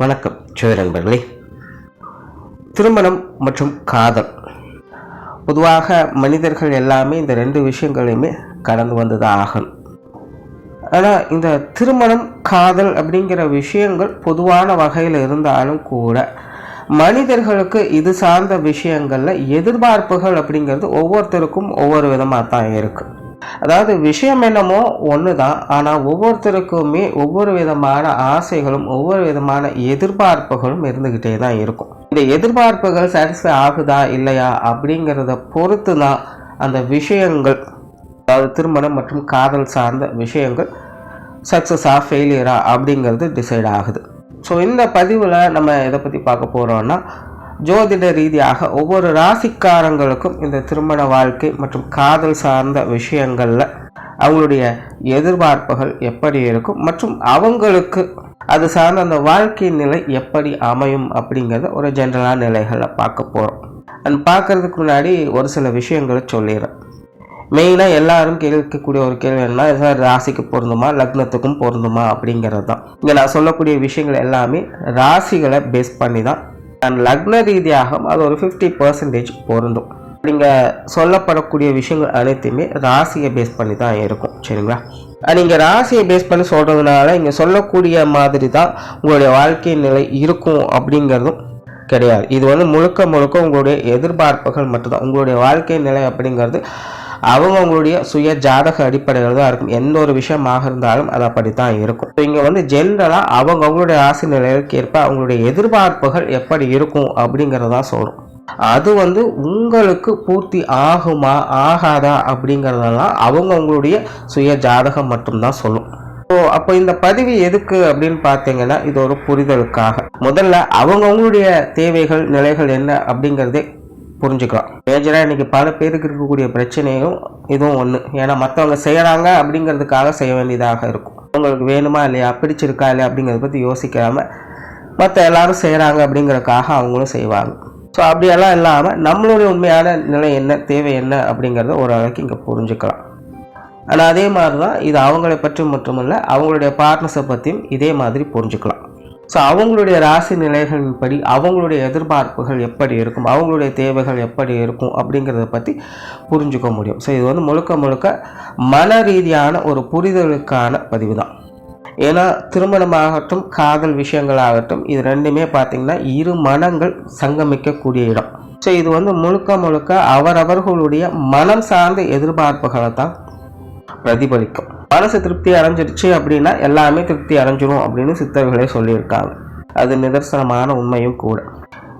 வணக்கம் ஜோதி நண்பர்களே. திருமணம் மற்றும் காதல். பொதுவாக மனிதர்கள் எல்லாமே இந்த ரெண்டு விஷயங்களையுமே கடந்து வந்ததாக ஆகணும். ஆனால் இந்த திருமணம் காதல் அப்படிங்கிற விஷயங்கள் பொதுவான வகையில் இருந்தாலும் கூட மனிதர்களுக்கு இது சார்ந்த விஷயங்களில் எதிர்பார்ப்புகள் அப்படிங்கிறது ஒவ்வொருத்தருக்கும் ஒவ்வொரு விதமாக தான் இருக்குது அதாவது விஷயம் என்னமோ ஒன்று தான் ஆனால் ஒவ்வொருத்தருக்குமே ஒவ்வொரு விதமான ஆசைகளும் ஒவ்வொரு விதமான எதிர்பார்ப்புகளும் இருந்துக்கிட்டே தான் இருக்கும். இந்த எதிர்பார்ப்புகள் சாட்டிஸ்ஃபை ஆகுதா இல்லையா அப்படிங்கிறத பொறுத்து தான் அந்த விஷயங்கள் அதாவது திருமணம் மற்றும் காதல் சார்ந்த விஷயங்கள் சக்ஸஸா ஃபெயிலியரா அப்படிங்கிறது டிசைட் ஆகுது. ஸோ இந்த பதிவில் நம்ம எதை பற்றி பார்க்க போகிறோன்னா ஜோதிட ரீதியாக ஒவ்வொரு ராசிக்காரங்களுக்கும் இந்த திருமண வாழ்க்கை மற்றும் காதல் சார்ந்த விஷயங்களில் அவங்களுடைய எதிர்பார்ப்புகள் எப்படி இருக்கும் மற்றும் அவங்களுக்கு அது சார்ந்த அந்த வாழ்க்கை நிலை எப்படி அமையும் அப்படிங்கிறத ஒரு ஜென்ரலான நிலைகளில் பார்க்க போகிறோம் அண்ட் பார்க்கறதுக்கு முன்னாடி ஒரு சில விஷயங்களை சொல்லிடுறேன். மெயினாக எல்லாரும் கேட்கக்கூடிய ஒரு கேள்வி என்ன சார் ராசிக்கு பொருந்துமா லக்னத்துக்கும் பொருந்துமா அப்படிங்கிறது தான் இங்கே நான் சொல்லக்கூடிய விஷயங்கள் எல்லாமே ராசிகளை பேஸ் பண்ணி தான் அண்ட் லக்ன ரீதியாகவும் அது ஒரு ஃபிஃப்டி பர்சன்டேஜ் பொருந்தும். நீங்கள் சொல்லப்படக்கூடிய விஷயங்கள் அனைத்துமே ராசியை பேஸ் பண்ணி தான் இருக்கும். சரிங்களா? நீங்கள் ராசியை பேஸ் பண்ணி சொல்கிறதுனால இங்கே சொல்லக்கூடிய மாதிரி தான் உங்களுடைய வாழ்க்கை நிலை இருக்கும் அப்படிங்கிறதும் கிடையாது. இது வந்து முழுக்க முழுக்க உங்களுடைய எதிர்பார்ப்புகள் மட்டும்தான். உங்களுடைய வாழ்க்கை நிலை அப்படிங்கிறது அவங்க அவங்களுடைய சுய ஜாதக அடிப்படையில் தான் இருக்கும். எந்த ஒரு விஷயமாக இருந்தாலும் அது அப்படித்தான் இருக்கும். இங்கே வந்து ஜென்ரலாக அவங்க அவங்களுடைய ஆசை நிலைக்கு ஏற்ப அவங்களுடைய எதிர்பார்ப்புகள் எப்படி இருக்கும் அப்படிங்கிறதான் சொல்கிறோம் அது வந்து உங்களுக்கு பூர்த்தி ஆகுமா ஆகாதா அப்படிங்கிறதெல்லாம் அவங்க அவங்களுடைய சுய ஜாதகம் மட்டும்தான் சொல்லும். ஸோ அப்போ இந்த பதிவு எதுக்கு அப்படின்னு பார்த்தீங்கன்னா இது ஒரு புரிதலுக்காக. முதல்ல அவங்கவுங்களுடைய தேவைகள் நிலைகள் என்ன அப்படிங்கிறதே புரிஞ்சுக்கலாம். மேஜராக இன்றைக்கி பல பேருக்கு இருக்கக்கூடிய பிரச்சனையும் இதுவும் ஒன்று ஏன்னா மற்றவங்க செய்கிறாங்க அப்படிங்கிறதுக்காக செய்ய வேண்டியதாக இருக்கும். அவங்களுக்கு வேணுமா இல்லையா? பிடிச்சிருக்கா இல்லையா? அப்படிங்கிறத பற்றி யோசிக்காமல் மற்ற எல்லாரும் செய்கிறாங்க அப்படிங்கிறதுக்காக அவங்களும் செய்வாங்க. ஸோ அப்படியெல்லாம் இல்லாமல் நம்மளுடைய உண்மையான நிலை என்ன? தேவை என்ன? அப்படிங்கிறத ஓரளவுக்கு இங்கே புரிஞ்சுக்கலாம். ஆனால் அதே மாதிரி தான் இது அவங்களை பற்றி மட்டுமல்ல அவங்களுடைய பார்ட்னர்ஸை பற்றியும் இதே மாதிரி புரிஞ்சுக்கலாம். ஸோ அவங்களுடைய ராசி நிலைகளின்படி அவங்களுடைய எதிர்பார்ப்புகள் எப்படி இருக்கும்? அவங்களுடைய தேவைகள் எப்படி இருக்கும்? அப்படிங்கிறத பற்றி புரிஞ்சுக்க முடியும். ஸோ இது வந்து முழுக்க முழுக்க மன ரீதியான ஒரு புரிதலுக்கான பதிவு தான். ஏன்னா திருமணமாகட்டும் காதல் விஷயங்களாகட்டும் இது ரெண்டுமே பார்த்திங்கன்னா இரு மனங்கள் சங்கமிக்கக்கூடிய இடம். ஸோ இது வந்து முழுக்க முழுக்க அவரவர்களுடைய மனம் சார்ந்த எதிர்பார்ப்புகளை தான் பிரதிபலிக்கும். மனசு திருப்தி அடைஞ்சிருச்சு அப்படின்னா எல்லாமே திருப்தி அடைஞ்சிரும் அப்படின்னு சித்தர்களே சொல்லியிருக்காங்க. அது நிதர்சனமான உண்மையும் கூட.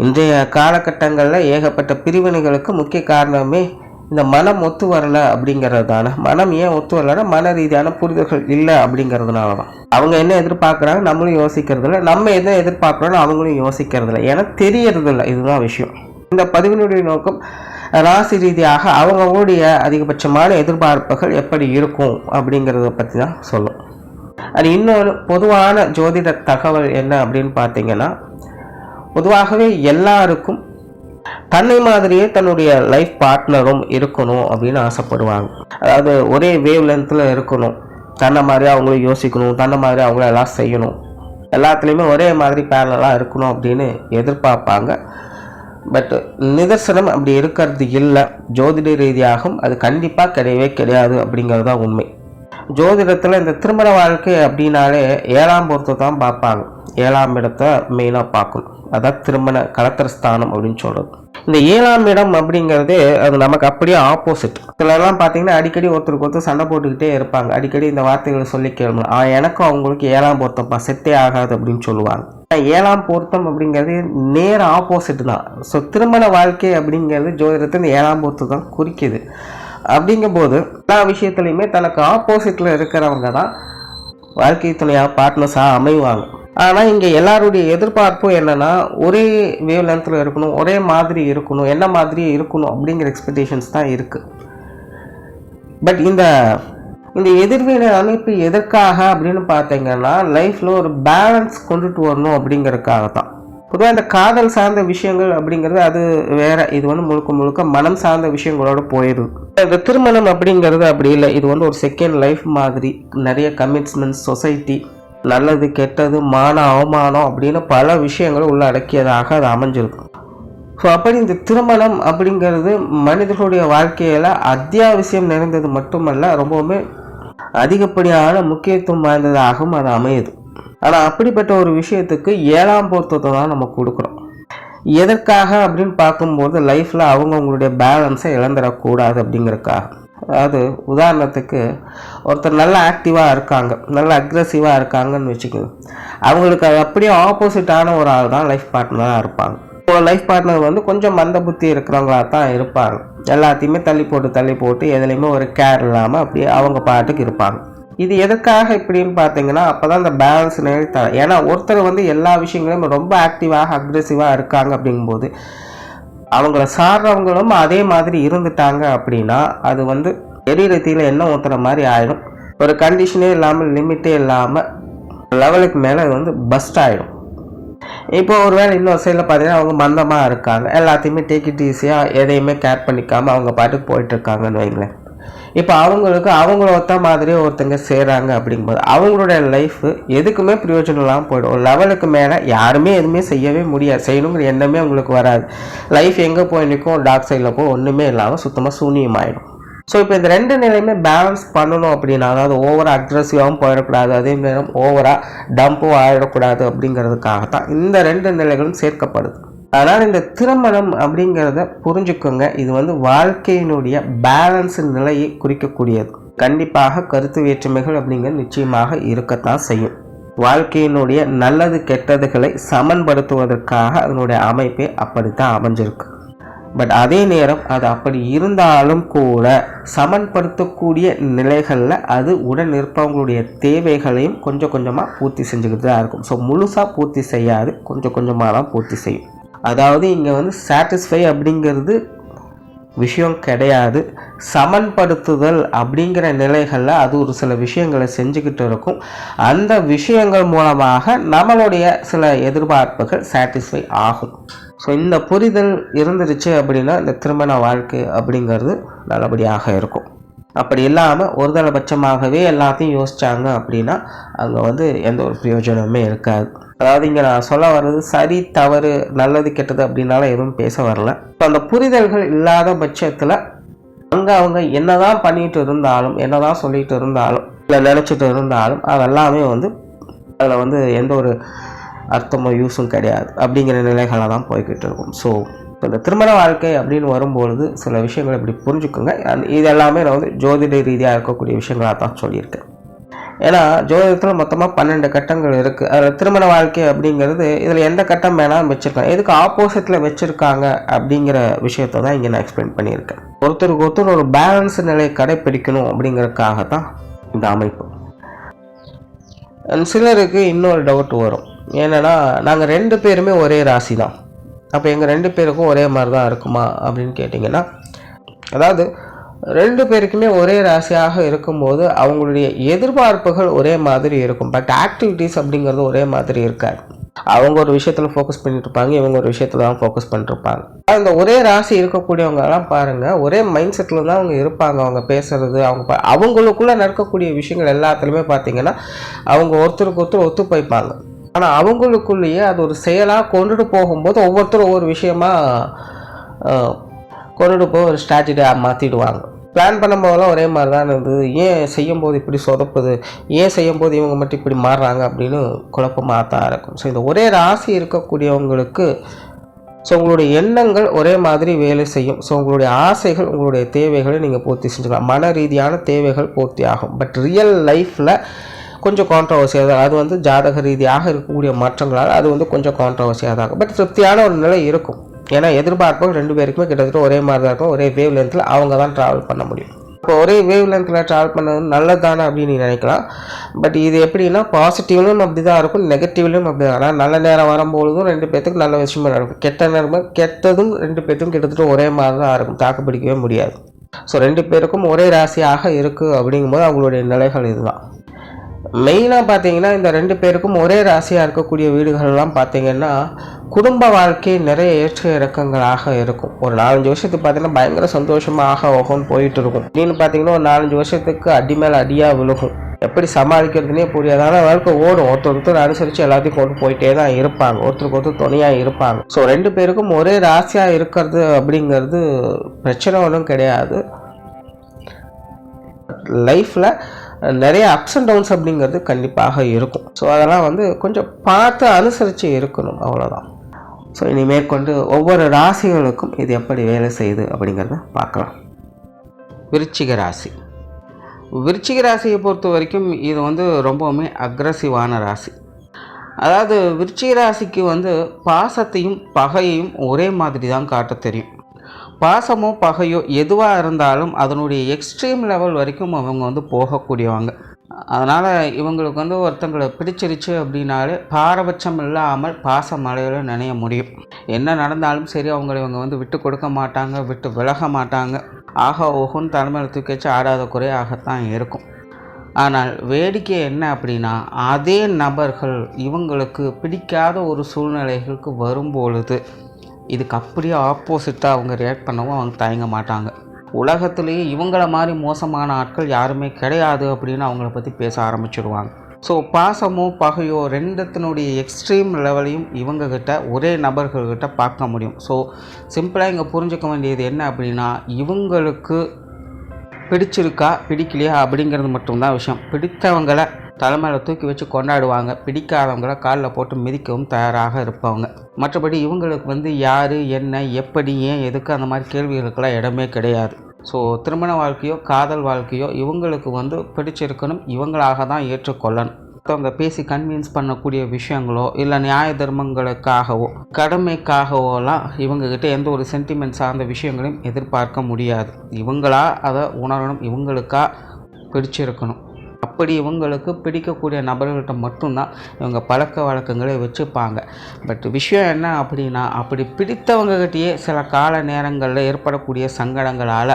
இன்றைய காலகட்டங்களில் ஏகப்பட்ட பிரிவினைகளுக்கு முக்கிய காரணமே இந்த மனம் ஒத்து வரல அப்படிங்கிறது தானே மனம் ஏன் ஒத்து வரலன்னா மன ரீதியான புரிதல்கள் இல்லை அப்படிங்கிறதுனால தான் அவங்க என்ன எதிர்பார்க்குறாங்க நம்மளும் யோசிக்கிறதில்ல. நம்ம எதை எதிர்பார்க்குறோன்னு அவங்களும் யோசிக்கிறதில்ல. ஏன்னா தெரியறது இல்லை இதுதான் விஷயம். இந்த பதிவினுடைய நோக்கம் ராசி ரீதியாக அவங்கவுடைய அதிகபட்சமான எதிர்பார்ப்புகள் எப்படி இருக்கும் அப்படிங்கிறத பற்றி தான் சொல்லும் அது இன்னொரு பொதுவான ஜோதிட தகவல் என்ன அப்படின்னு பார்த்தீங்கன்னா பொதுவாகவே எல்லாருக்கும் தன்னை மாதிரியே தன்னுடைய லைஃப் பார்ட்னரும் இருக்கணும் அப்படின்னு ஆசைப்படுவாங்க. அதாவது ஒரே வேவ் லென்த்தில் இருக்கணும். தன்னை மாதிரி அவங்களும் யோசிக்கணும். தன்னை மாதிரி அவங்கள எல்லாம் செய்யணும். எல்லாத்துலேயுமே ஒரே மாதிரி பேரலாக இருக்கணும் அப்படின்னு எதிர்பார்ப்பாங்க. பட் நிதர்சனம் அப்படி இருக்கிறது இல்லை. ஜோதிட ரீதியாகவும் அது கண்டிப்பாக கிடையவே கிடையாது அப்படிங்கிறது தான் உண்மை. ஜோதிடத்தில் இந்த திருமண வாழ்க்கை அப்படின்னாலே ஏழாம் பொருத்தை தான் பார்ப்பாங்க. ஏழாம் இடத்தை மெயினாக பார்க்கணும். அதான் திருமண கலத்திரஸ்தானம் அப்படின்னு சொல்கிறது இந்த ஏழாம் இடம் அப்படிங்கிறது அது நமக்கு அப்படியே ஆப்போசிட் சிலர்லாம் பார்த்தீங்கன்னா அடிக்கடி ஒருத்தருக்கு ஒருத்தர் சண்டை போட்டுக்கிட்டே இருப்பாங்க. அடிக்கடி இந்த வார்த்தைகளை சொல்லி கேளுங்க எனக்கும் அவங்களுக்கு ஏழாம் பொருத்தப்பா செட்டே ஆகாது அப்படின்னு சொல்லுவாங்க. ஏழாம் பொருத்தம் அப்படிங்கிறது நேர ஆப்போசிட் தான். ஸோ திருமண வாழ்க்கை அப்படிங்கிறது ஜோதிடத்தை இந்த ஏழாம் பொருத்தம் தான் குறிக்குது. அப்படிங்கும்போது எல்லா விஷயத்துலையுமே தனக்கு ஆப்போசிட்டில் இருக்கிறவங்க தான் வாழ்க்கை துணையாக பார்ட்னர்ஸாக அமைவாங்க. ஆனால் இங்கே எல்லாருடைய எதிர்பார்ப்பும் என்னென்னா ஒரே வேவ் லென்த்தில் இருக்கணும் ஒரே மாதிரி இருக்கணும் என்ன மாதிரி இருக்கணும் அப்படிங்கிற எக்ஸ்பெக்டேஷன்ஸ் தான் இருக்குது பட் இந்த இந்த எதிர்வினை அமைப்பு எதற்காக அப்படின்னு பார்த்தீங்கன்னா லைஃப்பில் ஒரு பேலன்ஸ் கொண்டுட்டு வரணும் அப்படிங்கிறதுக்காக தான் பொதுவாக இந்த காதல் சார்ந்த விஷயங்கள் அப்படிங்கிறது அது வேற இது வந்து முழுக்க முழுக்க மனம் சார்ந்த விஷயங்களோட போயிடுது. இந்த திருமணம் அப்படிங்கிறது அப்படி இல்லை. இது வந்து ஒரு செகண்ட் லைஃப் மாதிரி நிறைய கமிட்மெண்ட்ஸ் சொசைட்டி நல்லது கெட்டது மான அவமானம் அப்படின்னு பல விஷயங்கள் உள்ளடக்கியதாக அது அமைஞ்சிருக்கும் ஸோ அப்படி இந்த திருமணம் அப்படிங்கிறது மனிதர்களுடைய வாழ்க்கையில் அத்தியாவசியம் நிறைந்தது மட்டுமல்ல ரொம்பவுமே அதிகப்படியான முக்கியத்துவம் வாய்ந்ததாகவும் அது அமையுது. ஆனால் அப்படிப்பட்ட ஒரு விஷயத்துக்கு ஏழாம் பொருத்தத்தை தான் நம்ம கொடுக்குறோம் எதற்காக அப்படின்னு பார்க்கும்போது லைஃப்பில் அவங்கவுங்களுடைய பேலன்ஸை இழந்துடக்கூடாது அப்படிங்கிறதுக்காக. அதாவது உதாரணத்துக்கு ஒருத்தர் நல்ல ஆக்டிவாக இருக்காங்க நல்ல அக்ரெசிவாக இருக்காங்கன்னு வச்சுக்கோங்க. அவங்களுக்கு அது அப்படியே ஆப்போசிட்டான ஒரு ஆள் தான் லைஃப் பார்ட்னராக இருப்பாங்க லைஃப் பார்ட்னர் வந்து கொஞ்சம் மந்த புத்தி இருக்கிறவங்களா தான் இருப்பாங்க. எல்லாத்தையுமே தள்ளி போட்டு தள்ளி போட்டு எதுலேயுமே ஒரு கேர் இல்லாமல் அப்படியே அவங்க பாட்டுக்கு இருப்பாங்க. இது எதுக்காக இப்படின்னு பார்த்தீங்கன்னா அப்போ தான் இந்த பேலன்ஸ் நிலைத்த ஏன்னா ஒருத்தர் வந்து எல்லா விஷயங்களையும் ரொம்ப ஆக்டிவாக அக்ரெசிவாக இருக்காங்க அப்படிங்கும்போது அவங்கள சாடுறவங்களும் அதே மாதிரி இருந்துட்டாங்க அப்படின்னா அது வந்து எரிரத்தியில் என்ன ஊற்றுற மாதிரி ஆயிடும். ஒரு கண்டிஷனே இல்லாமல் லிமிட்டே இல்லாமல் லெவலுக்கு மேலே அது வந்து பஸ்ட் ஆகிடும் இப்போ ஒரு வேளை இன்னொரு சைடில் பார்த்தீங்கன்னா அவங்க மந்தமாக இருக்காங்க. எல்லாத்தையுமே டிக்கெட் ஈஸியாக எதையுமே கேர் பண்ணிக்காமல் அவங்க பாட்டுக்கு போயிட்டுருக்காங்கன்னு வைங்களேன். இப்போ அவங்களுக்கு அவங்கள ஒத்த மாதிரி ஒருத்தங்க செய்கிறாங்க அப்படிங்கும்போது அவங்களுடைய லைஃப் எதுக்குமே பிரயோஜனம் இல்லாமல் போயிடும். ஒரு லெவலுக்கு மேலே யாருமே எதுவுமே செய்யவே முடியாது. செய்யணுங்கிற எண்ணமே அவங்களுக்கு வராது. லைஃப் எங்கே போய் நிற்கும்? டாக் சைடில் போய் ஒன்றுமே இல்லாமல் சுத்தமாக சூனியமாயிடும். ஸோ இப்போ இந்த ரெண்டு நிலையுமே பேலன்ஸ் பண்ணணும் அப்படின்னா அதாவது ஓவராக அக்ரெசிவாகவும் போயிடக்கூடாது அதே நேரம் ஓவராக டம்பும் ஆயிடக்கூடாது அப்படிங்கிறதுக்காக தான் இந்த ரெண்டு நிலைகளும் சேர்க்கப்படுது. அதனால் இந்த திருமணம் அப்படிங்கிறத புரிஞ்சுக்கோங்க. இது வந்து வாழ்க்கையினுடைய பேலன்ஸ் நிலையை குறிக்கக்கூடியது. கண்டிப்பாக கருத்து வேற்றுமைகள் அப்படிங்கிறது நிச்சயமாக இருக்கத்தான் செய்யும். வாழ்க்கையினுடைய நல்லது கெட்டதுகளை சமன்படுத்துவதற்காக அதனுடைய அமைப்பே அப்படித்தான் அமைஞ்சிருக்கு. பட் அதே நேரம் அது அப்படி இருந்தாலும் கூட சமன்படுத்தக்கூடிய நிலைகளில் அது உடன் இருப்பவங்களுடைய தேவைகளையும் கொஞ்சம் கொஞ்சமாக பூர்த்தி செஞ்சுக்கிட்டு தான் இருக்கும். ஸோ முழுசாக பூர்த்தி செய்யாது கொஞ்சம் கொஞ்சமாக தான் பூர்த்தி செய்யும். அதாவது இங்கே வந்து சாட்டிஸ்ஃபை அப்படிங்கிறது விஷயம் கிடையாது. சமன்படுத்துதல் அப்படிங்கிற நிலைகளில் அது ஒரு சில விஷயங்களை செஞ்சுக்கிட்டு இருக்கும். அந்த விஷயங்கள் மூலமாக நம்மளுடைய சில எதிர்பார்ப்புகள் சாட்டிஸ்ஃபை ஆகும். ஸோ இந்த புரிதல் இருந்துருச்சு அப்படின்னா இந்த திருமண வாழ்க்கை அப்படிங்கிறது நல்லபடியாக இருக்கும். அப்படி இல்லாமல் ஒருதலைபட்சமாகவே எல்லாத்தையும் யோசித்தாங்க அப்படின்னா அங்கே வந்து எந்த ஒரு பிரயோஜனமே இருக்காது. அதாவது இங்கே நான் சொல்ல வர்றது சரி தவறு நல்லது கெட்டது அப்படின்னால எதுவும் பேச வரல. இப்போ அந்த புரிதல்கள் இல்லாத பட்சத்தில் அங்கே அவங்க என்ன தான் பண்ணிகிட்டு இருந்தாலும் என்னதான் சொல்லிகிட்டு இருந்தாலும் இல்லை நினச்சிட்டு இருந்தாலும் அதெல்லாமே வந்து அதில் வந்து எந்த ஒரு அர்த்தமும் யூஸும் கிடையாது. அப்படிங்கிற நிலைகளாக தான் போய்கிட்டு இருக்கும். ஸோ இப்போ இந்த திருமண வாழ்க்கை அப்படின்னு வரும்பொழுது சில விஷயங்களை இப்படி புரிஞ்சுக்கோங்க. இது எல்லாமே நான் வந்து ஜோதிட ரீதியாக இருக்கக்கூடிய விஷயங்களாக தான் சொல்லியிருக்கேன். ஏன்னா ஜோதிடத்தில் மொத்தமாக பன்னெண்டு கட்டங்கள் இருக்குது அதில் திருமண வாழ்க்கை அப்படிங்கிறது இதில் எந்த கட்டம் வேணாலும் வச்சுருக்காங்க எதுக்கு ஆப்போசிட்டில் வச்சுருக்காங்க அப்படிங்கிற விஷயத்த தான் இங்கே நான் எக்ஸ்பிளைன் பண்ணியிருக்கேன். ஒருத்தருக்கு ஒருத்தர் ஒரு பேலன்ஸ் நிலையை கடைப்பிடிக்கணும் அப்படிங்கிறதுக்காக தான் இந்த அமைப்பு. சிலருக்கு இன்னொரு டவுட் வரும். ஏன்னா நாங்கள் ரெண்டு பேருமே ஒரே ராசி தான் அப்போ எங்கள் ரெண்டு பேருக்கும் ஒரே மாதிரி தான் இருக்குமா அப்படின்னு கேட்டிங்கன்னா அதாவது ரெண்டு பேருக்குமே ஒரே ராசியாக இருக்கும்போது அவங்களுடைய எதிர்பார்ப்புகள் ஒரே மாதிரி இருக்கும். பட் ஆக்டிவிட்டீஸ் அப்படிங்கிறது ஒரே மாதிரி இருக்காது. அவங்க ஒரு விஷயத்தில் ஃபோக்கஸ் பண்ணிட்டு இருப்பாங்க இவங்க ஒரு விஷயத்தில் தான் ஃபோக்கஸ் பண்ணிருப்பாங்க அந்த ஒரே ராசி இருக்கக்கூடியவங்கலாம் பாருங்கள் ஒரே மைண்ட் செட்டில் தான் அவங்க இருப்பாங்க. அவங்க பேசுறது அவங்க அவங்களுக்குள்ளே நடக்கக்கூடிய விஷயங்கள் எல்லாத்துலேயுமே பார்த்தீங்கன்னா அவங்க ஒருத்தருக்கு ஒருத்தர் ஒத்து போய்ப்பாங்க ஆனால் அவங்களுக்குள்ளேயே அது ஒரு செயலாக கொண்டுட்டு போகும்போது ஒவ்வொருத்தரும் ஒவ்வொரு விஷயமா கொண்டுட்டு போய் ஒரு ஸ்ட்ராட்டஜியாக மாற்றிடுவாங்க பிளான் பண்ணும்போதெல்லாம் ஒரே மாதிரி தான் இருந்தது. ஏன் செய்யும்போது இப்படி சொதப்புது? ஏன் செய்யும்போது இவங்க மட்டும் இப்படி மாறுறாங்க அப்படின்னு குழப்பமாக தான் இருக்கும் ஸோ இந்த ஒரே ராசி இருக்கக்கூடியவங்களுக்கு ஸோ உங்களுடைய எண்ணங்கள் ஒரே மாதிரி வேலை செய்யும். ஸோ உங்களுடைய ஆசைகள் உங்களுடைய தேவைகளை நீங்கள் பூர்த்தி செஞ்சுக்கலாம். மன ரீதியான தேவைகள் பூர்த்தி ஆகும். பட் ரியல் லைஃப்பில் கொஞ்சம் கான்ட்ரவர்சியாக தான் அது வந்து ஜாதக ரீதியாக இருக்கக்கூடிய மாற்றங்களால் அது வந்து கொஞ்சம் கான்ட்ரவர்சியாக தான் இருக்கும். பட் திருப்தியான ஒரு நிலை இருக்கும். ஏன்னா எதிர்பார்ப்பும் ரெண்டு பேருக்குமே கிட்டத்தட்ட ஒரே மாதிரி தான் இருக்கும். ஒரே வேவ் லென்த்தில் அவங்க தான் ட்ராவல் பண்ண முடியும். இப்போ ஒரே வேவ் லென்த்தில் ட்ராவல் பண்ணது நல்லதானே அப்படின்னு நினைக்கலாம். பட் இது எப்படின்னா பாசிட்டிவ்லையும் அப்படி தான் இருக்கும் நெகட்டிவ்லையும் அப்படி தான் ஆனால் நல்ல நேரம் வரும்பொழுதும் ரெண்டு பேர்த்துக்கு நல்ல விஷயமா நடக்கும். கெட்ட நேரமும் கெட்டதும் ரெண்டு பேர்த்துக்கும் கிட்டத்தட்ட ஒரே மாதிரி தான் இருக்கும். தாக்கு பிடிக்கவே முடியாது. ஸோ ரெண்டு பேருக்கும் ஒரே ராசியாக இருக்குது அப்படிங்கும்போது அவங்களுடைய நிலைகள் இதுதான். மெயினாக பார்த்தீங்கன்னா இந்த ரெண்டு பேருக்கும் ஒரே ராசியாக இருக்கக்கூடிய வீடுகள்லாம் பார்த்தீங்கன்னா குடும்ப வாழ்க்கை நிறைய ஏற்ற இறக்கங்களாக இருக்கும். ஒரு நாலஞ்சு வருஷத்துக்கு பார்த்தீங்கன்னா பயங்கர சந்தோஷமாக ஓகோன்னு போயிட்டு இருக்கும். அப்படின்னு பார்த்தீங்கன்னா ஒரு நாலஞ்சு வருஷத்துக்கு அடி மேலே அடியாக விழுகும். எப்படி சமாளிக்கிறதுனே புரியாது. ஆனால் வாழ்க்கை ஓடும். ஒருத்தர் ஒருத்தர் அனுசரித்து எல்லாத்தையும் கொண்டு போயிட்டே தான் இருப்பாங்க. ஒருத்தருக்கு ஒருத்தர் துணையாக இருப்பாங்க. ஸோ ரெண்டு பேருக்கும் ஒரே ராசியாக இருக்கிறது அப்படிங்கிறது பிரச்சனை ஒன்றும் கிடையாது. லைஃப்பில் நிறைய அப்ஸ் அண்ட் டவுன்ஸ் அப்படிங்கிறது கண்டிப்பாக இருக்கும். ஸோ அதெல்லாம் வந்து கொஞ்சம் பார்த்து அனுசரித்து இருக்கணும். அவ்வளோதான் ஸோ இனி மேற்கொண்டு ஒவ்வொரு ராசிகளுக்கும் இது எப்படி வேலை செய்யுது அப்படிங்கிறத பார்க்கலாம். விருச்சிக ராசி. விருச்சிக ராசியை பொறுத்த வரைக்கும் இது வந்து ரொம்பவுமே அக்ரஸிவான ராசி. அதாவது விருச்சிக ராசிக்கு வந்து பாசத்தையும் பகையையும் ஒரே மாதிரி தான் காட்ட தெரியும். பாசமோ பகையோ எதுவாக இருந்தாலும் அதனுடைய எக்ஸ்ட்ரீம் லெவல் வரைக்கும் அவங்க வந்து போகக்கூடியவங்க. அதனால் இவங்களுக்கு வந்து ஒருத்தங்களை பிடிச்சிருச்சு அப்படின்னாலே பாரபட்சம் இல்லாமல் பாச மலையில் நினைய முடியும். என்ன நடந்தாலும் சரி அவங்கள இவங்க வந்து விட்டு கொடுக்க மாட்டாங்க விட்டு விலக மாட்டாங்க. ஆக ஓஹோன்னு தலைமையில் தூக்கி வச்சு ஆடாத குறையாகத்தான் இருக்கும். ஆனால் வேடிக்கை என்ன அப்படின்னா அதே நபர்கள் இவங்களுக்கு பிடிக்காத ஒரு சூழ்நிலைகளுக்கு வரும்பொழுது இதுக்கு அப்படியே ஆப்போசிட்டாக அவங்க ரியாக்ட் பண்ணவும் அவங்க தயங்க மாட்டாங்க. உலகத்துலேயே இவங்கள மாதிரி மோசமான ஆட்கள் யாருமே கிடையாது அப்படின்னு அவங்கள பற்றி பேச ஆரம்பிச்சிடுவாங்க ஸோ பாசமோ பகையோ ரெண்டத்தினுடைய எக்ஸ்ட்ரீம் லெவலையும் இவங்கக்கிட்ட ஒரே நபர்கள்கிட்ட பார்க்க முடியும். ஸோ சிம்பிளாக இங்கே புரிஞ்சுக்க வேண்டியது என்ன அப்படின்னா இவங்களுக்கு பிடிச்சிருக்கா பிடிக்கலையா அப்படிங்கிறது மட்டும்தான் விஷயம். பிடித்தவங்களை தலைமையில் தூக்கி வச்சு கொண்டாடுவாங்க. பிடிக்காதவங்கள காலில் போட்டு மிதிக்கவும் தயாராக இருப்பவங்க. மற்றபடி இவங்களுக்கு வந்து யார் என்ன எப்படி ஏன் எதுக்கு அந்த மாதிரி கேள்விகளுக்கெல்லாம் இடமே கிடையாது. ஸோ திருமண வாழ்க்கையோ காதல் வாழ்க்கையோ இவங்களுக்கு வந்து பிடிச்சிருக்கணும். இவங்களாக தான் ஏற்றுக்கொள்ளணும். மற்றவங்க பேசி கன்வின்ஸ் பண்ணக்கூடிய விஷயங்களோ இல்லை நியாய தர்மங்களுக்காகவோ கடமைக்காகவோலாம் இவங்கக்கிட்ட எந்த ஒரு சென்டிமெண்ட் சார்ந்த விஷயங்களையும் எதிர்பார்க்க முடியாது. இவங்களா அதை உணரணும். இவங்களுக்கா பிடிச்சிருக்கணும். அப்படி இவங்களுக்கு பிடிக்கக்கூடிய நபர்கள்ட்ட மட்டும்தான் இவங்க பழக்க வழக்கங்களை வச்சுப்பாங்க. பட் விஷயம் என்ன அப்படின்னா அப்படி பிடித்தவங்ககிட்டயே சில கால நேரங்களில் ஏற்படக்கூடிய சங்கடங்களால்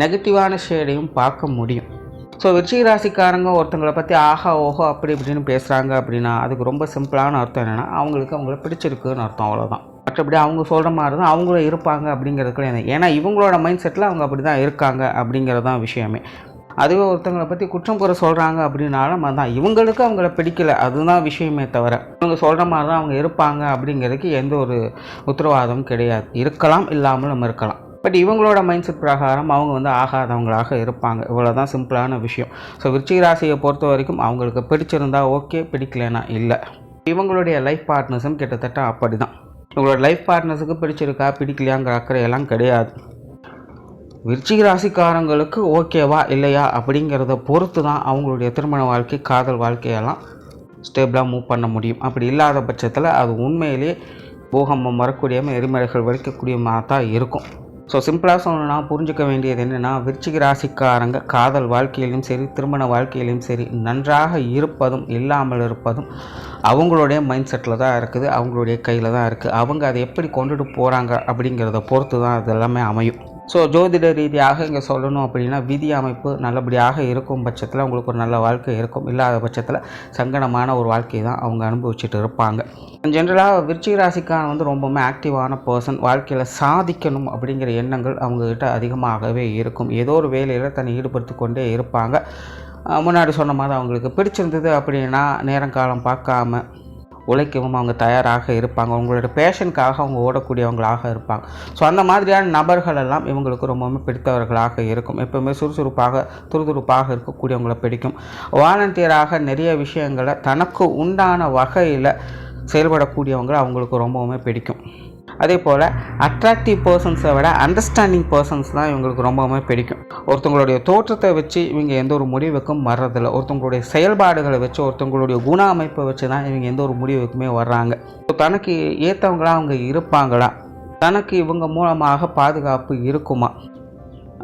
நெகட்டிவான ஷேடையும் பார்க்க முடியும். ஸோ விருச்சிக ராசிக்காரங்க ஒருத்தங்களை பற்றி ஆஹா ஓஹோ அப்படி இப்படின்னு பேசுகிறாங்க அப்படின்னா அதுக்கு ரொம்ப சிம்பிளான அர்த்தம் என்னென்னா அவங்களுக்கு அவங்கள பிடிச்சிருக்குன்னு அர்த்தம் அவ்வளோதான் மற்றபடி அவங்க சொல்கிற மாதிரி தான் அவங்களும் இருப்பாங்க அப்படிங்கிறதுக்குள்ள ஏன்னா இவங்களோட மைண்ட் செட்டில் அவங்க அப்படி தான் இருக்காங்க அப்படிங்கிறது தான் விஷயமே. அதுவே ஒருத்தங்களை பற்றி குற்றம் குறை சொல்கிறாங்க அப்படின்னாலும் அதான் இவங்களுக்கு அவங்கள பிடிக்கல. அதுதான் விஷயமே தவிர இவங்க சொல்கிற மாதிரி தான் அவங்க இருப்பாங்க அப்படிங்கிறதுக்கு எந்த ஒரு உத்தரவாதமும் கிடையாது. இருக்கலாம் இல்லாமலும் இருக்கலாம். பட் இவங்களோட மைண்ட் செட் பிரகாரம் அவங்க வந்து ஆகாதவங்களாக இருப்பாங்க. இவ்வளோ தான் சிம்பிளான விஷயம். ஸோ விருச்சிக ராசியை பொறுத்த வரைக்கும் அவங்களுக்கு பிடிச்சிருந்தா ஓகே பிடிக்கலனா இல்லை. இவங்களுடைய லைஃப் பார்ட்னர்ஸும் கிட்டத்தட்ட அப்படி தான் இவங்களோட லைஃப் பார்ட்னர்ஸுக்கு பிடிச்சிருக்கா பிடிக்கலையாங்கிற அக்கறையெல்லாம் கிடையாது. விருச்சிக ராசிக்காரங்களுக்கு ஓகேவா இல்லையா அப்படிங்கிறத பொறுத்து தான் அவங்களுடைய திருமண வாழ்க்கை காதல் வாழ்க்கையெல்லாம் ஸ்டேபிளாக மூவ் பண்ண முடியும். அப்படி இல்லாத பட்சத்தில் அது உண்மையிலேயே பூகம்பம் வரக்கூடிய எரிமலைகள் வலிக்கக்கூடியமாக தான் இருக்கும். ஸோ சிம்பிளாக சொல்லணும்னா புரிஞ்சுக்க வேண்டியது என்னென்னா விருச்சிக ராசிக்காரங்க காதல் வாழ்க்கையிலும் சரி திருமண வாழ்க்கையிலும் சரி நன்றாக இருப்பதும் இல்லாமல் இருப்பதும் அவங்களுடைய மைண்ட் செட்டில் தான் இருக்குது அவங்களுடைய கையில் தான் இருக்குது அவங்க அதை எப்படி கொண்டுட்டு போகிறாங்க அப்படிங்கிறத பொறுத்து தான் அது எல்லாமே அமையும். ஸோ ஜோதிட ரீதியாக இங்கே சொல்லணும் அப்படின்னா விதி அமைப்பு நல்லபடியாக இருக்கும் பட்சத்தில் உங்களுக்கு ஒரு நல்ல வாழ்க்கை இருக்கும். இல்லாத பட்சத்தில் சங்கடமான ஒரு வாழ்க்கையை தான் அவங்க அனுபவிச்சுட்டு இருப்பாங்க. ஜென்ரலாக விருச்சிக ராசிக்கான வந்து ரொம்பவுமே ஆக்டிவான பர்சன் வாழ்க்கையில் சாதிக்கணும் அப்படிங்கிற எண்ணங்கள் அவங்கக்கிட்ட அதிகமாகவே இருக்கும். ஏதோ ஒரு வேலையில் தன்னை ஈடுபடுத்தி கொண்டே இருப்பாங்க. முன்னாடி சொன்ன மாதிரி அவங்களுக்கு பிடிச்சிருந்தது அப்படின்னா நேரம் காலம் பார்க்காம உழைக்கவும் அவங்க தயாராக இருப்பாங்க. அவங்களோட பேஷனுக்காக அவங்க ஓடக்கூடியவங்களாக இருப்பாங்க. ஸோ அந்த மாதிரியான நபர்களெல்லாம் இவங்களுக்கு ரொம்பவுமே பிடித்தவர்களாக இருக்கும். எப்பவுமே சுறுசுறுப்பாக துருதுருப்பாக இருக்கக்கூடியவங்களை பிடிக்கும். வாலண்டியராக நிறைய விஷயங்களை தனக்கு உண்டான வகையில் செயல்படக்கூடியவங்களை அவங்களுக்கு ரொம்பவுமே பிடிக்கும். அதே போல் அட்ராக்டிவ் பர்சன்ஸை விட அண்டர்ஸ்டாண்டிங் பர்சன்ஸ் தான் இவங்களுக்கு ரொம்பவுமே பிடிக்கும். ஒருத்தவங்களுடைய தோற்றத்தை வச்சு இவங்க எந்த ஒரு முடிவுக்கும் வர்றதில்ல. ஒருத்தவங்களுடைய செயல்பாடுகளை வச்சு ஒருத்தவங்களுடைய குண அமைப்பை வச்சு தான் இவங்க எந்த ஒரு முடிவுக்குமே வர்றாங்க. தனக்கு ஏற்றவங்களாக அவங்க இருப்பாங்களா? தனக்கு இவங்க மூலமாக பாதுகாப்பு இருக்குமா?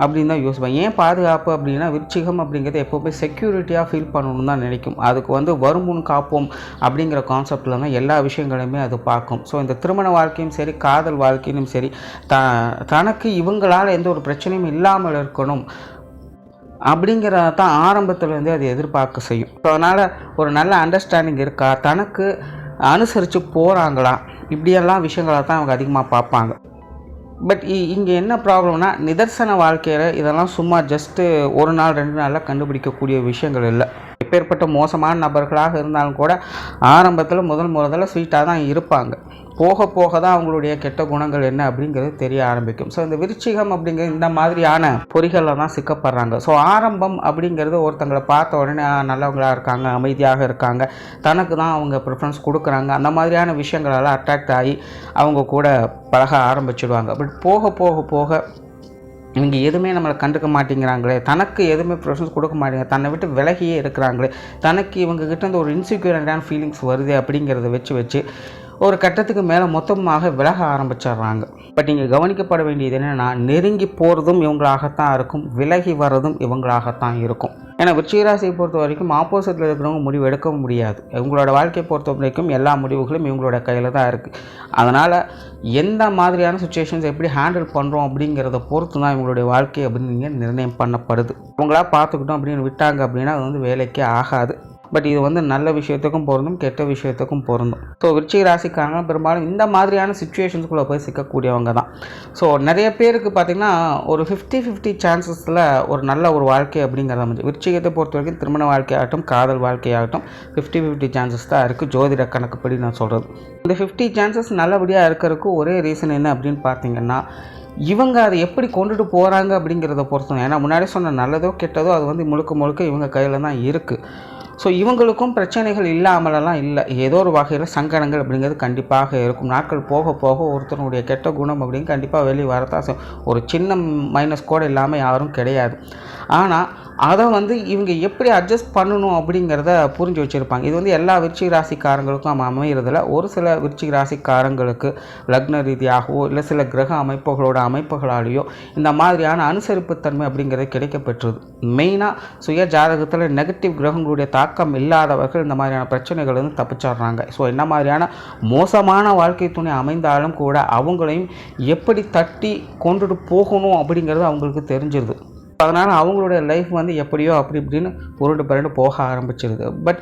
அப்படின்னு தான் யோசிப்பேன். ஏன் பாதுகாப்பு அப்படின்னா விருச்சிகம் அப்படிங்கிறது எப்போவுமே செக்யூரிட்டியாக ஃபீல் பண்ணணும்னு தான் நினைக்கும். அதுக்கு வந்து வருமுன் காப்போம் அப்படிங்கிற கான்செப்டில் தான் எல்லா விஷயங்களையுமே அது பார்க்கும். ஸோ இந்த திருமண வாழ்க்கையும் சரி காதல் வாழ்க்கையிலும் சரி த தனக்கு இவங்களால் எந்த ஒரு பிரச்சனையும் இல்லாமல் இருக்கணும் அப்படிங்கிறத தான் ஆரம்பத்துலேருந்தே அது எதிர்பார்க்க செய்யும். ஸோ அதனால் ஒரு நல்ல அண்டர்ஸ்டாண்டிங் இருக்கா? தனக்கு அனுசரித்து போகிறாங்களா இப்படியெல்லாம் விஷயங்களை தான் அவங்க அதிகமாக பார்ப்பாங்க. பட் இங்கே என்ன ப்ராப்ளம்னா நிதர்சன வாழ்க்கையில் இதெல்லாம் சும்மா ஜஸ்ட்டு ஒரு நாள் ரெண்டு நாளில் கண்டுபிடிக்கக்கூடிய விஷயங்கள் இல்லை. எப்பேற்பட்ட மோசமான நபர்களாக இருந்தாலும் கூட ஆரம்பத்தில் முதல் முதல்ல ஸ்வீட்டாக தான் இருப்பாங்க. போக போக தான் அவங்களுடைய கெட்ட குணங்கள் என்ன அப்படிங்கிறது தெரிய ஆரம்பிக்கும். ஸோ இந்த விருச்சிகம் அப்படிங்கிற இந்த மாதிரியான பொறிகளில் தான் சிக்கப்படுறாங்க ஸோ ஆரம்பம் அப்படிங்கிறது ஒருத்தங்களை பார்த்த உடனே நல்லவங்களாக இருக்காங்க அமைதியாக இருக்காங்க. தனக்கு தான் அவங்க ப்ரிஃபரன்ஸ் கொடுக்குறாங்க. அந்த மாதிரியான விஷயங்களெல்லாம் அட்ராக்ட் ஆகி அவங்க கூட பழக ஆரம்பிச்சிடுவாங்க. பட் போக போக போக இவங்க எதுவுமே நம்மளை கண்டுக்க மாட்டேங்கிறாங்களே. தனக்கு எதுவுமே ப்ரிஃபரன்ஸ் கொடுக்க மாட்டேங்க. தன்னை விட்டு விலகியே இருக்கிறாங்களே. தனக்கு இவங்க கிட்ட இருந்து ஒரு இன்செக்யூரிட்டான ஃபீலிங்ஸ் வருது அப்படிங்கிறத வச்சு வச்சு ஒரு கட்டத்துக்கு மேலே மொத்தமாக விலக ஆரம்பிச்சிடுறாங்க. பட் நீங்கள் கவனிக்கப்பட வேண்டியது என்னென்னா நெருங்கி போகிறதும் இவங்களாகத்தான் இருக்கும் விலகி வர்றதும் இவங்களாகத்தான் இருக்கும். ஏன்னா விருச்சிகராசியை பொறுத்த வரைக்கும் ஆப்போசிட்டில் இருக்கிறவங்க முடிவு எடுக்க முடியாது. இவங்களோட வாழ்க்கையை பொறுத்த வரைக்கும் எல்லா முடிவுகளும் இவங்களோட கையில் தான் இருக்குது அதனால் எந்த மாதிரியான சுச்சுவேஷன்ஸ் எப்படி ஹேண்டில் பண்ணுறோம் அப்படிங்கிறத பொறுத்து தான் இவங்களுடைய வாழ்க்கை அப்படின்னு நீங்கள் நிர்ணயம் பண்ணப்படுது. இவங்களா பார்த்துக்கிட்டோம் அப்படின்னு விட்டாங்க அப்படின்னா அது வந்து வேலைக்கே ஆகாது. பட் இது வந்து நல்ல விஷயத்துக்கும் பொருந்தும் கெட்ட விஷயத்துக்கும் பொருந்தும். ஸோ விருச்சிக ராசிக்காரங்க பெரும்பாலும் இந்த மாதிரியான சுச்சுவேஷன்ஸ்குள்ளே போய் சிக்கக்கூடியவங்க தான். ஸோ நிறைய பேருக்கு பார்த்திங்கன்னா ஒரு ஃபிஃப்டி ஃபிஃப்டி சான்சஸில் ஒரு நல்ல ஒரு வாழ்க்கை அப்படிங்கிறத அமைஞ்சு விருச்சிகத்தை பொறுத்த வரைக்கும் திருமண வாழ்க்கையாகட்டும் காதல் வாழ்க்கையாகட்டும் ஃபிஃப்டி ஃபிஃப்டி சான்சஸ் தான் இருக்குது ஜோதிட கணக்குப்படி நான் சொல்கிறது இந்த ஃபிஃப்டி சான்சஸ் நல்லபடியாக இருக்கிறதுக்கு ஒரே ரீசன் என்ன அப்படின்னு பார்த்தீங்கன்னா இவங்க அதை எப்படி கொண்டுட்டு போகிறாங்க அப்படிங்கிறத பொறுத்து ஏன்னா முன்னாடி சொன்ன நல்லதோ கெட்டதோ அது வந்து முழுக்க முழுக்க இவங்க கையில் தான் இருக்குது ஸோ இவங்களுக்கும் பிரச்சனைகள் இல்லாமலெல்லாம் இல்லை. ஏதோ ஒரு வகையில் சங்கடங்கள் அப்படிங்கிறது கண்டிப்பாக இருக்கும். நாட்கள் போக போக ஒருத்தனுடைய கெட்ட குணம் அப்படின்னு கண்டிப்பாக வெளியே வரத்தான் ஒரு சின்ன மைனஸ் கூட இல்லாமல் யாரும் கிடையாது. ஆனால் அதை வந்து இவங்க எப்படி அட்ஜஸ்ட் பண்ணணும் அப்படிங்கிறத புரிஞ்சு வச்சுருப்பாங்க. இது வந்து எல்லா விருச்சிக ராசிக்காரங்களுக்கும் நம்ம அமையிறதில்ல ஒரு சில விருச்சிக ராசிக்காரங்களுக்கு லக்ன ரீதியாகவோ இல்லை சில கிரக அமைப்புகளோட அமைப்புகளாலேயோ இந்த மாதிரியான அனுசரிப்புத்தன்மை அப்படிங்கிறது கிடைக்கப்பெற்றது. மெயினாக சுய ஜாதகத்தில் நெகட்டிவ் கிரகங்களுடைய தாக்கம் இல்லாதவர்கள் இந்த மாதிரியான பிரச்சனைகள் வந்து தப்பிச்சிடுறாங்க. ஸோ என்ன மாதிரியான மோசமான வாழ்க்கை துணை அமைந்தாலும் கூட அவங்களையும் எப்படி தட்டி கொண்டுட்டு போகணும் அப்படிங்கிறது அவங்களுக்கு தெரிஞ்சிருது. அதனால் அவங்களுடைய லைஃப் வந்து எப்படியோ அப்படி இப்படின்னு உருண்டு பரண்டு போக ஆரம்பிச்சிருது. பட்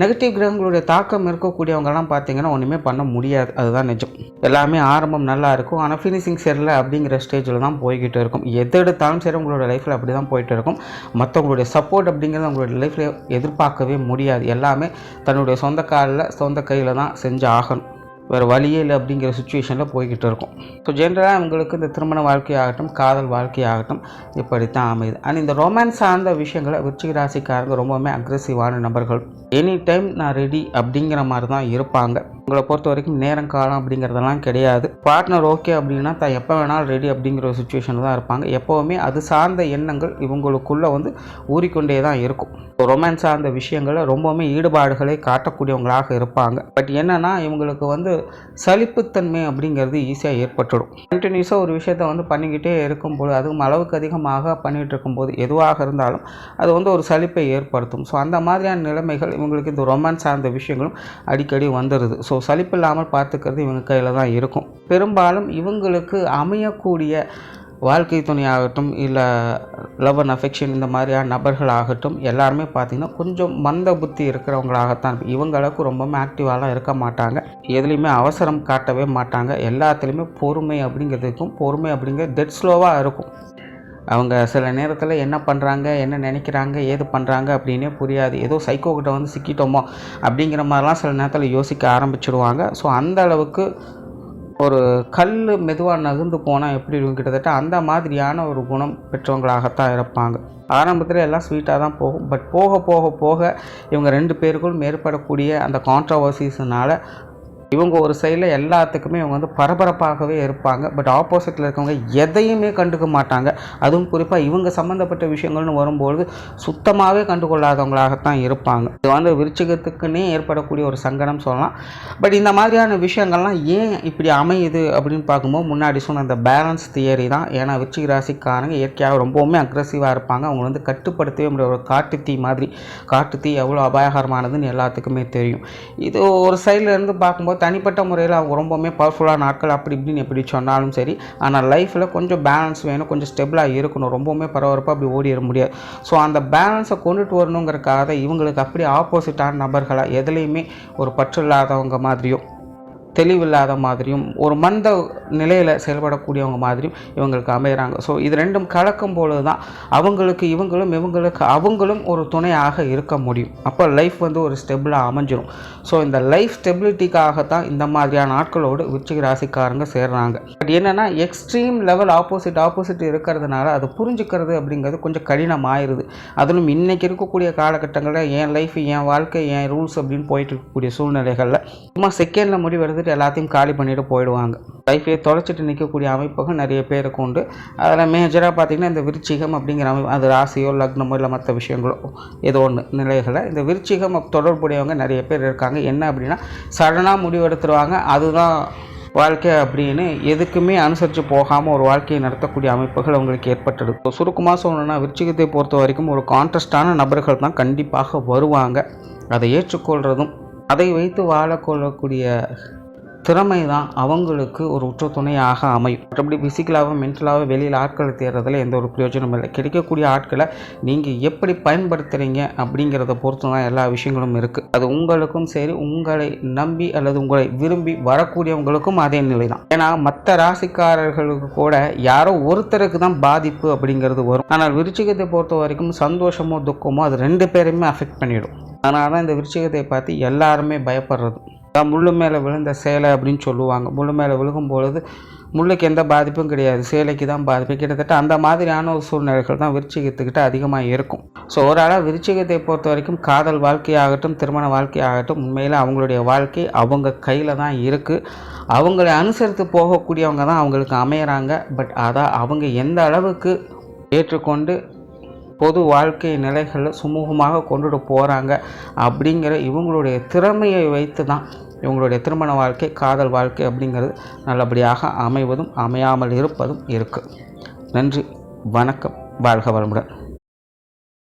நெகட்டிவ் கிரகங்களுடைய தாக்கம் இருக்கக்கூடியவங்கெல்லாம் பார்த்தீங்கன்னா ஒன்றுமே பண்ண முடியாது. அதுதான் நிஜம். எல்லாமே ஆரம்பம் நல்லா இருக்கும். ஆனால் ஃபினிஷிங் சரியில்லை அப்படிங்கிற ஸ்டேஜில் தான் போய்கிட்டு இருக்கும். எது எடுத்தாலும் சரி உங்களோட லைஃப்பில் அப்படி தான் போயிட்டு இருக்கும். மற்றவங்களுடைய சப்போர்ட் அப்படிங்கிறது உங்களுடைய லைஃப்பில் எதிர்பார்க்கவே முடியாது. எல்லாமே தன்னுடைய சொந்த காலில் சொந்த கையில் தான் செஞ்சு ஆகணும் வேறு வழியே இல்லை அப்படிங்கிற சுச்சுவேஷனில் போய்கிட்டு இருக்கும். ஸோ ஜென்ரலாக அவங்களுக்கு இந்த திருமண வாழ்க்கையாகட்டும் காதல் வாழ்க்கையாகட்டும் இப்படித்தான் அமையுது. அண்ட் இந்த ரொமான்ஸ் சார்ந்த விஷயங்களை விருச்சிக ராசிக்காரங்க ரொம்பவுமே அக்ரெசிவான நபர்கள். எனி டைம் நான் ரெடி அப்படிங்கிற மாதிரி தான் இருப்பாங்க. உங்களை பொறுத்த வரைக்கும் நேரம் காலம் அப்படிங்கிறதெல்லாம் கிடையாது. பார்ட்னர் ஓகே அப்படின்னா தான் எப்போ வேணாலும் ரெடி அப்படிங்கிற ஒரு சுச்சுவேஷனில் தான் இருப்பாங்க. எப்போவுமே அது சார்ந்த எண்ணங்கள் இவங்களுக்குள்ளே வந்து ஊறிக்கொண்டே தான் இருக்கும். ரொமான்ஸ் சார்ந்த விஷயங்களை ரொம்பவுமே ஈடுபாடுகளை காட்டக்கூடியவங்களாக இருப்பாங்க. பட் என்னென்னா இவங்களுக்கு வந்து சலிப்புத்தன்மை அப்படிங்கிறது ஈஸியாக ஏற்பட்டுடும். கண்டினியூஸாக ஒரு விஷயத்தை வந்து பண்ணிக்கிட்டே இருக்கும்போது அதுவும் அளவுக்கு அதிகமாக பண்ணிகிட்டு இருக்கும்போது எதுவாக இருந்தாலும் அது வந்து ஒரு சலிப்பை ஏற்படுத்தும். ஸோ அந்த மாதிரியான நிலைமைகள் இவங்களுக்கு இந்த ரொமான்ஸ் சார்ந்த விஷயங்களும் அடிக்கடி வந்துடுது ஸோ சலிப்பில்லாமல் பார்த்துக்கிறது இவங்க கையில் தான் இருக்கும். பெரும்பாலும் இவங்களுக்கு அமையக்கூடிய வாழ்க்கை துணையாகட்டும் இல்லை லவ் அண்ட் அஃபெக்ஷன் இந்த மாதிரியான நபர்கள் ஆகட்டும் எல்லாருமே பார்த்திங்கன்னா கொஞ்சம் மந்த புத்தி இருக்கிறவங்களாகத்தான் இருப்பாங்க. இவங்க அளவுக்கு ரொம்பவுமே ஆக்டிவாலாம் இருக்க மாட்டாங்க. எதுலேயுமே அவசரம் காட்டவே மாட்டாங்க. எல்லாத்துலேயுமே பொறுமை அப்படிங்கிறதுக்கும் பொறுமை அப்படிங்கிறது டெட் ஸ்லோவாக இருக்கும். அவங்க சில நேரத்தில் என்ன பண்ணுறாங்க என்ன நினைக்கிறாங்க ஏது பண்ணுறாங்க அப்படின்னே புரியாது. ஏதோ சைக்கோ கிட்ட வந்து சிக்கிட்டோமோ அப்படிங்கிற மாதிரிலாம் சில நேரத்தில் யோசிக்க ஆரம்பிச்சிடுவாங்க ஸோ அந்த அளவுக்கு ஒரு கல் மெதுவாக நகர்ந்து போனால் எப்படி இருக்கும்? கிட்டத்தட்ட அந்த மாதிரியான ஒரு குணம் பெற்றவங்களாகத்தான் இருப்பாங்க. ஆரம்பத்தில் எல்லாம் ஸ்வீட்டாக தான் போகும். பட் போக போக போக இவங்க ரெண்டு பேருக்குள் மேற்படக்கூடிய அந்த கான்ட்ரவர்சிஸ்னால இவங்க ஒரு சைடில் எல்லாத்துக்குமே இவங்க வந்து பரபரப்பாகவே இருப்பாங்க. பட் ஆப்போசிட்டில் இருக்கவங்க எதையுமே கண்டுக்க மாட்டாங்க. அதுவும் குறிப்பாக இவங்க சம்மந்தப்பட்ட விஷயங்கள்னு வரும்பொழுது சுத்தமாகவே கண்டுகொள்ளாதவங்களாகத்தான் இருப்பாங்க. இது வந்து விருச்சிகத்துக்குன்னே ஏற்படக்கூடிய ஒரு சங்கடம் சொல்லலாம். பட் இந்த மாதிரியான விஷயங்கள்லாம் ஏன் இப்படி அமையுது அப்படின்னு பார்க்கும்போது முன்னாடி சொன்ன அந்த பேலன்ஸ் தியரி தான். ஏன்னா விருச்சிக ராசிக்காரங்க இயற்கையாக ரொம்பவுமே அக்ரஸிவாக இருப்பாங்க. அவங்க வந்து கட்டுப்படுத்தவே முடியாது. ஒரு காட்டுத்தீ மாதிரி. காட்டுத்தீ எவ்வளோ அபாயகரமானதுன்னு எல்லாத்துக்குமே தெரியும். இது ஒரு சைடில் இருந்து பார்க்கும்போது தனிப்பட்ட முறையில் அவங்க ரொம்பவுமே பவர்ஃபுல்லான நாட்கள் அப்படி இப்படின்னு எப்படி சொன்னாலும் சரி ஆனால் லைஃப்பில் கொஞ்சம் பேலன்ஸ் வேணும் கொஞ்சம் ஸ்டெபிளாக இருக்கணும். ரொம்பவுமே பரபரப்பாக அப்படி ஓடிட முடியாது. ஸோ அந்த பேலன்ஸை கொண்டுட்டு வரணுங்கிறக்காக தான் இவங்களுக்கு அப்படி ஆப்போசிட்டான நபர்களாக எதுலேயுமே ஒரு பற்று இல்லாதவங்க மாதிரியும் தெளிவில்லாத மாதிரியும் ஒரு மந்த நிலையில் செயல்படக்கூடியவங்க மாதிரியும் இவங்களுக்கு அமைகிறாங்க ஸோ இது ரெண்டும் கலக்கும் பொழுது தான் அவங்களுக்கு இவங்களும் இவங்களுக்கு அவங்களும் ஒரு துணையாக இருக்க முடியும். அப்போ லைஃப் வந்து ஒரு ஸ்டெபிளாக அமைஞ்சிரும். ஸோ இந்த லைஃப் ஸ்டெபிலிட்டிக்காகத்தான் இந்த மாதிரியான ஆட்களோடு விருச்சிக ராசிக்காரங்க சேர்றாங்க. பட் என்னென்னா எக்ஸ்ட்ரீம் லெவல் ஆப்போசிட் ஆப்போசிட் இருக்கிறதுனால அது புரிஞ்சுக்கிறது அப்படிங்கிறது கொஞ்சம் கடினமாயிருது. அதிலும் இன்றைக்கி இருக்கக்கூடிய காலகட்டங்களில் என் லைஃப் என் வாழ்க்கை என் ரூல்ஸ் அப்படின்னு போயிட்டு இருக்கக்கூடிய சூழ்நிலைகளில் சும்மா செகண்டில் முடிவு எடுத்துட்டு எல்லாத்தையும் காலி பண்ணிட்டு போயிடுவாங்க. லைஃபையே தொலைச்சிட்டு நிற்கக்கூடிய அமைப்புகள் நிறைய பேருக்கு உண்டு. அதில் மேஜராக பார்த்திங்கன்னா இந்த விருச்சிகம் அப்படிங்கிற அமைப்பு அது ராசியோ லக்னமோ இல்லை மற்ற விஷயங்களோ ஏதோ ஒன்று நிலைகளில் இந்த விருச்சிகம் தொடர்புடையவங்க நிறைய பேர் இருக்காங்க. என்ன அப்படின்னா சடனாக முடிவெடுத்துருவாங்க அதுதான் வாழ்க்கை அப்படின்னு எதுக்குமே அனுசரித்து போகாமல் ஒரு வாழ்க்கையை நடத்தக்கூடிய அமைப்புகள் அவங்களுக்கு ஏற்பட்டுடுது. இப்போ சுருக்கமாக சொல்லணும்னா விருச்சிகத்தை பொறுத்த வரைக்கும் ஒரு கான்ட்ரஸ்டான நபர்கள் தான் கண்டிப்பாக வருவாங்க. அதை ஏற்றுக்கொள்கிறதும் அதை வைத்து வாழக்கொள்ளக்கூடிய திறமை தான் அவங்களுக்கு ஒரு உற்ற துணையாக அமையும். மற்றபடி ஃபிசிக்கலாகவோ மென்டலாகவோ வெளியில் ஆட்களை தேடுறதுல எந்த ஒரு பிரயோஜனமும் இல்லை. கிடைக்கக்கூடிய ஆட்களை நீங்கள் எப்படி பயன்படுத்துகிறீங்க அப்படிங்கிறத பொறுத்து தான் எல்லா விஷயங்களும் இருக்குது அது உங்களுக்கும் சரி உங்களை நம்பி அல்லது உங்களை விரும்பி வரக்கூடியவங்களுக்கும் அதே நிலை தான் ஏன்னா மற்ற ராசிக்காரர்களுக்கு கூட யாரோ ஒருத்தருக்கு தான் பாதிப்பு அப்படிங்கிறது வரும். ஆனால் விருச்சிகத்தை பொறுத்த வரைக்கும் சந்தோஷமோ துக்கமோ அது ரெண்டு பேருமே அஃபெக்ட் பண்ணிடும். அதனால தான் இந்த விருச்சிகத்தை பார்த்து எல்லாருமே பயப்படுறது. அதான் முள்ளு மேலே விழுந்த சேலை அப்படின்னு சொல்லுவாங்க. முள்ளு மேலே விழுகும் பொழுது முள்ளுக்கு எந்த பாதிப்பும் கிடையாது. சேலைக்கு தான் பாதிப்பு. கிட்டத்தட்ட அந்த மாதிரியான ஒரு சூழ்நிலைகள் தான் விருச்சிகத்துக்கிட்ட அதிகமாக இருக்கும். ஸோ ஓரளவு விருச்சிகத்தை பொறுத்த வரைக்கும் காதல் வாழ்க்கையாகட்டும் திருமண வாழ்க்கையாகட்டும் உண்மையில் அவங்களுடைய வாழ்க்கை அவங்க கையில் தான் இருக்குது அவங்களை அனுசரித்து போகக்கூடியவங்க தான் அவங்களுக்கு அமையிறாங்க. பட் அதான் அவங்க எந்த அளவுக்கு ஏற்றுக்கொண்டு பொது வாழ்க்கை நிலைகளில் சுமூகமாக கொண்டுட்டு போகிறாங்க அப்படிங்கிற இவங்களுடைய திறமையை வைத்து தான் இவங்களுடைய திருமண வாழ்க்கை காதல் வாழ்க்கை அப்படிங்கிறது நல்லபடியாக அமைவதும் அமையாமல் இருப்பதும் இருக்குது நன்றி வணக்கம் வாழ்க வளமுடன்.